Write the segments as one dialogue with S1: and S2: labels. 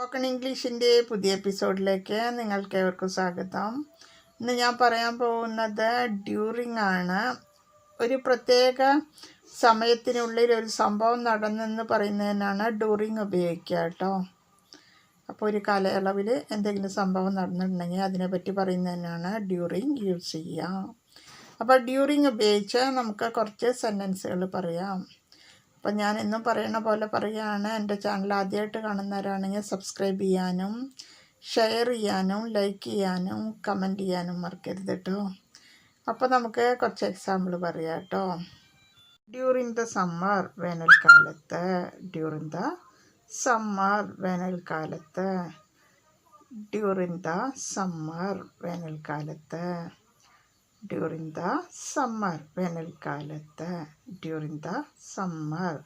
S1: Spoken ഇംഗ്ലീഷിന്റെ പുതിയ എപ്പിസോഡിലേക്ക് നിങ്ങൾക്ക് ഏവർക്കും സ്വാഗതം. ഇന്ന് ഞാൻ പറയാൻ പോകുന്നത് ഡ്യൂറിങ് ആണ്. ഒരു പ്രത്യേക സമയത്തിനുള്ളിൽ ഒരു സംഭവം നടന്നെന്ന് പറയുന്നതിനാണ് ഡ്യൂറിങ് ഉപയോഗിക്കുക കേട്ടോ. അപ്പോൾ ഒരു കാലയളവിൽ എന്തെങ്കിലും സംഭവം നടന്നിട്ടുണ്ടെങ്കിൽ അതിനെപ്പറ്റി പറയുന്നതിനാണ് ഡ്യൂറിങ് യൂസ് ചെയ്യുക. അപ്പോൾ ഡ്യൂറിങ് ഉപയോഗിച്ച് നമുക്ക് കുറച്ച് സെന്റൻസുകൾ പറയാം. അപ്പം ഞാൻ എന്നും പറയുന്ന പോലെ പറയുകയാണ്. എന്റെ ചാനൽ ആദ്യമായിട്ട് കാണുന്നവരാണെങ്കിൽ സബ്സ്ക്രൈബ് ചെയ്യാനും ഷെയർ ചെയ്യാനും ലൈക്ക് ചെയ്യാനും കമന്റ് ചെയ്യാനും മറക്കരുത് കേട്ടോ അപ്പോൾ നമുക്ക് കുറച്ച് എക്സാമ്പിൾ പറയാം കേട്ടോ ഡ്യൂറിങ് ദ സമ്മർ വേനൽക്കാലത്ത് ഡ്യൂറിങ് ദ സമ്മർ വേനൽക്കാലത്ത് ഡ്യൂറിങ് ദ സമ്മർ വേനൽക്കാലത്ത് ഡ്യൂറിങ് ദ സമ്മർ വേനൽക്കാലത്ത് ഡ്യൂറിങ് ദ സമ്മർ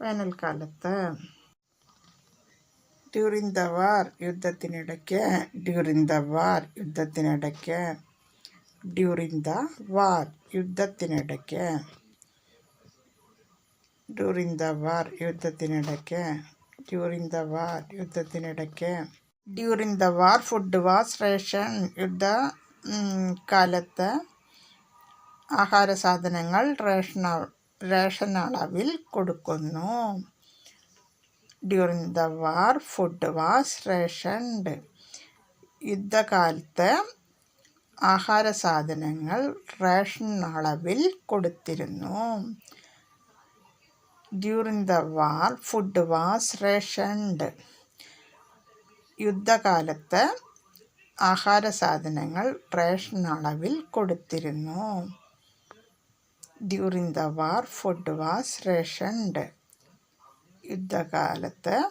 S1: വേനൽക്കാലത്ത് ഡ്യൂറിങ് ദ വാർ യുദ്ധത്തിനിടയ്ക്ക് ഡ്യൂറിങ് ദ വാർ യുദ്ധത്തിനിടയ്ക്ക് ഡ്യൂറിങ് ദ വാർ യുദ്ധത്തിനിടയ്ക്ക് ഡ്യൂറിങ് ദ വാർ യുദ്ധത്തിനിടയ്ക്ക് during the war യുദ്ധത്തിനിടയ്ക്ക് during the war food was ration യുദ്ധ കാലത്ത് ആഹാര സാധനങ്ങൾ റേഷൻ റേഷൻ അളവിൽ കൊടുക്കുന്നു. During the war food was rationed യുദ്ധകാലത്ത് ആഹാര സാധനങ്ങൾ റേഷൻ അളവിൽ കൊടുത്തിരുന്നു. During the war food was rationed യുദ്ധകാലത്ത് ആഹാര സാധനങ്ങൾ റേഷൻ അളവിൽ കൊടുത്തിരുന്നു. During the war food was rationed യുദ്ധകാലത്ത്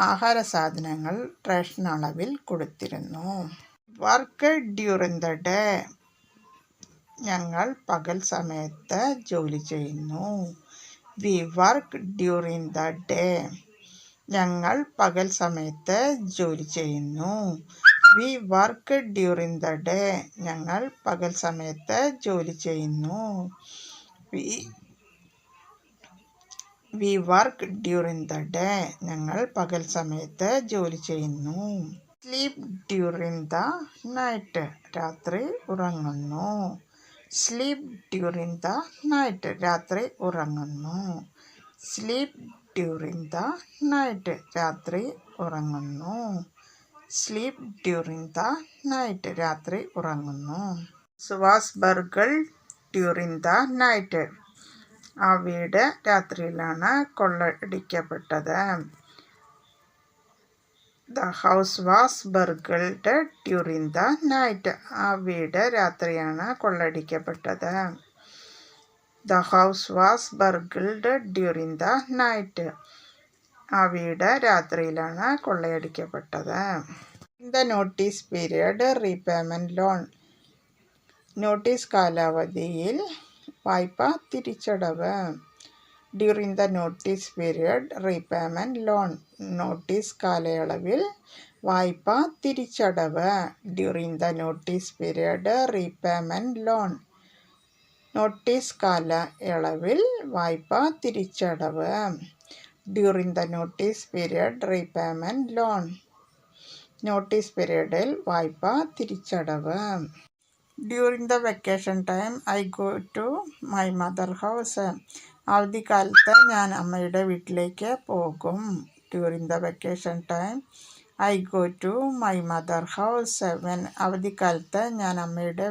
S1: ആഹാര സാധനങ്ങൾ റേഷൻ അളവിൽ കൊടുത്തിരുന്നു. വർക്ക് ഡ്യൂറിങ് ദ ഡേ ഞങ്ങൾ പകൽ സമയത്ത് ജോലി ചെയ്യുന്നു. We work during the day ഞങ്ങൾ പകൽ സമയത്ത് ജോലി ചെയ്യുന്നു. We work during the day. ഞങ്ങൾ പകൽ സമയത്ത് ജോലി ചെയ്യുന്നു. We work during the day. ഞങ്ങൾ പകൽ സമയത്ത് ജോലി ചെയ്യുന്നു. Sleep during the night. രാത്രി ഉറങ്ങുന്നു. Sleep during the night. രാത്രി ഉറങ്ങുന്നു. Sleep during the night. രാത്രി ഉറങ്ങുന്നു. സ്ലീപ്പ് ഡ്യൂറിങ് ദ നൈറ്റ് രാത്രി ഉറങ്ങുന്നു. സുവാസ് ബർഗൾ ഡ്യൂറിങ് ദ നൈറ്റ് ആ വീട് രാത്രിയിലാണ് കൊള്ളടിക്കപ്പെട്ടത് the house was burgled during the night ആ വീട് രാത്രിയാണ് കൊള്ളടിക്കപ്പെട്ടത് the house was burgled during the night ആ വീട് രാത്രിയിലാണ് കൊള്ളയടിക്കപ്പെട്ടത്. The notice period repayment loan notice കാലാവധിയിൽ വായ്പ തിരിച്ചടവ്. During the notice period repayment loan notice കാലയളവിൽ വായ്പ തിരിച്ചടവ്. During the notice period repayment loan notice കാലയളവിൽ വായ്പ തിരിച്ചടവ്. During the notice period repayment loan notice പീരിയഡിൽ വായ്പ തിരിച്ചടവ്. During the vacation time I go to my mother house അവധിക്കാലത്ത് ഞാൻ അമ്മയുടെ വീട്ടിലേക്ക് പോകും. During the vacation time I go to my mother house when അവധിക്കാലത്ത് ഞാൻ അമ്മയുടെ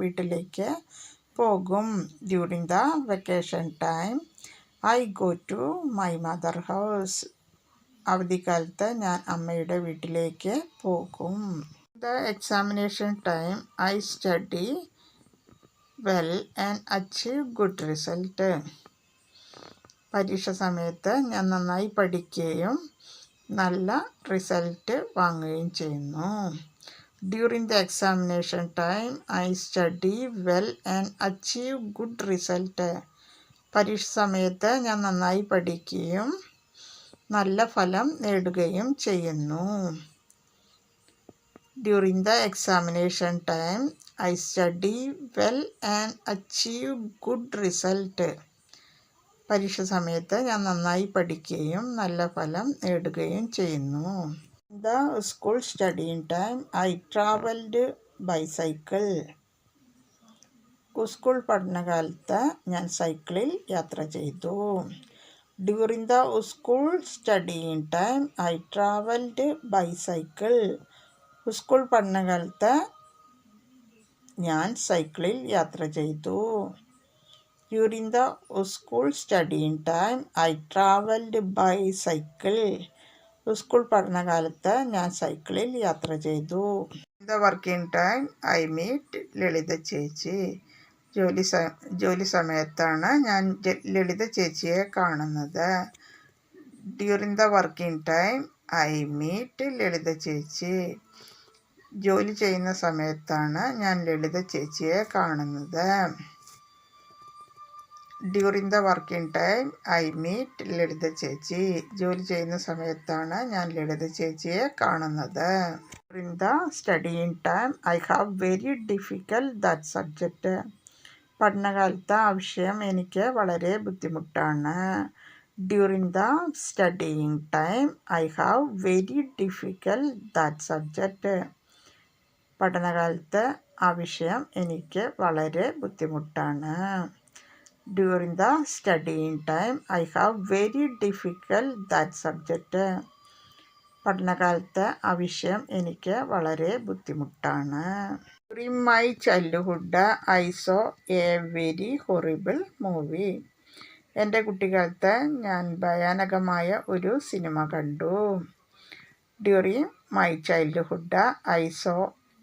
S1: വീട്ടിലേക്ക് പോകും. During the vacation time I go to my mother house അവധിക്കാലത്ത് ഞാൻ അമ്മയുടെ വീട്ടിലേക്ക് പോകും. The examination time I study well and achieve good result പരീക്ഷ സമയത്ത് ഞാൻ നന്നായി പഠിക്കുകയും നല്ല റിസൾട്ട് വാങ്ങുകയും ചെയ്യുന്നു. During the examination time I study well and achieve good result പരീക്ഷ സമയത്ത് ഞാൻ നന്നായി പഠിക്കുകയും നല്ല ഫലം നേടുകയും ചെയ്യുന്നു. During the examination time I study well and achieve good result പരീക്ഷ സമയത്ത് ഞാൻ നന്നായി പഠിക്കുകയും നല്ല ഫലം നേടുകയും ചെയ്യുന്നു. The school studying time I travelled by cycle school പഠനകാലത്ത് ഞാൻ സൈക്കിളിൽ യാത്ര ചെയ്തു. During the school studying time I travelled by cycle school പഠനകാലത്ത് ഞാൻ സൈക്കിളിൽ യാത്ര ചെയ്തു. During the school studying time I travelled by cycle school പഠനകാലത്ത് ഞാൻ സൈക്കിളിൽ യാത്ര ചെയ്തു. The working time I meet Lalitha ചേച്ചി. ജോലി സ ജോലി സമയത്താണ് ഞാൻ ലളിത ചേച്ചിയെ കാണുന്നത്. During the working time I meet Lalitha ചേച്ചി. ജോലി ചെയ്യുന്ന സമയത്താണ് ഞാൻ ലളിത ചേച്ചിയെ കാണുന്നത്. During the working time I meet Lalitha ചേച്ചി. ജോലി ചെയ്യുന്ന സമയത്താണ് ഞാൻ ലളിത ചേച്ചിയെ കാണുന്നത്. During the studying time I have very difficult that subject പഠനകാലത്ത് ആ വിഷയം എനിക്ക് വളരെ ബുദ്ധിമുട്ടാണ്. During the studying time I have very difficult that subject പഠനകാലത്ത് ആ വിഷയം എനിക്ക് വളരെ ബുദ്ധിമുട്ടാണ്. During the studying time I have very difficult that subject പഠനകാലത്ത് ആ വിഷയം എനിക്ക് വളരെ ബുദ്ധിമുട്ടാണ്. During my childhood I saw a very horrible movie എന്റെ കുട്ടിക്കാലത്ത് ഞാൻ ഭയാനകമായ ഒരു സിനിമ കണ്ടു. During my childhood I saw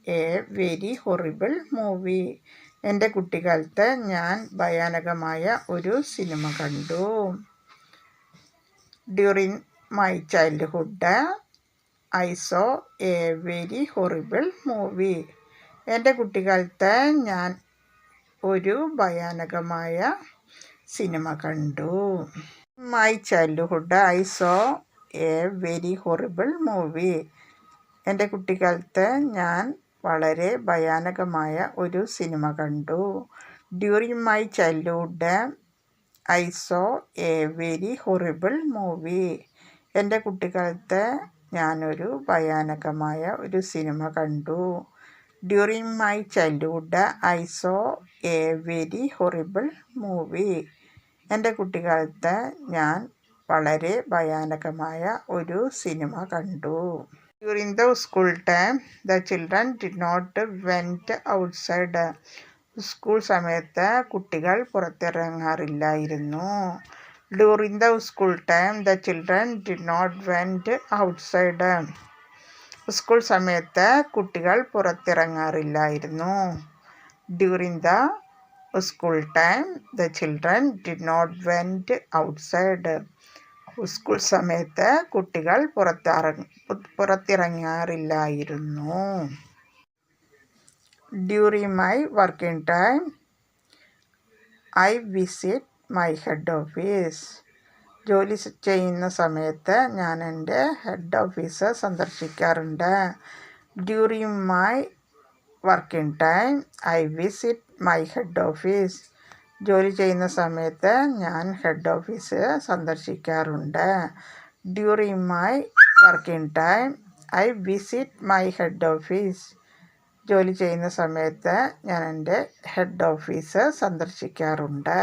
S1: a very horrible movie എന്റെ കുട്ടിക്കാലത്ത് ഞാൻ ഭയാനകമായ ഒരു സിനിമ കണ്ടു. During my childhood I saw a very horrible movie എന്റെ കുട്ടിക്കാലത്ത് ഞാൻ ഒരു ഭയാനകമായ സിനിമ കണ്ടു. My childhood I saw a very horrible movie എന്റെ കുട്ടിക്കാലത്ത് ഞാൻ വളരെ ഭയാനകമായ ഒരു സിനിമ കണ്ടു. During my childhood I saw a very horrible movie എന്റെ കുട്ടിക്കാലത്ത് ഞാനൊരു ഭയാനകമായ ഒരു സിനിമ കണ്ടു. During my childhood I saw a very horrible movie എന്റെ കുട്ടിക്കാലത്ത് ഞാൻ വളരെ ഭയാനകമായ ഒരു സിനിമ കണ്ടു. During the school time, the children did not went outside. School സമയത്ത് കുട്ടികൾ പുറത്തിറങ്ങാറില്ലായിരുന്നു. During the school time the children did not went outside school സമയത്ത് കുട്ടികൾ പുറത്തിറങ്ങാറില്ലായിരുന്നു. During the school time the children did not went outside school സമയത്ത് കുട്ടികൾ പുറത്തിറങ്ങി പുറത്തിറങ്ങാറില്ലായിരുന്നു. During my working time I visit my head office ജോലി ചെയ്യുന്ന സമയത്ത് ഞാൻ എന്റെ head office സന്ദർശിക്കാറുണ്ട്. During my working time I visit my head office ജോലി ചെയ്യുന്ന സമയത്ത് ഞാൻ head office സന്ദർശിക്കാറുണ്ട്. During my working time I visit my head office ജോലി ചെയ്യുന്ന സമയത്ത് ഞാൻ എന്റെ ഹെഡ് ഓഫീസ് സന്ദർശിക്കാറുണ്ട്.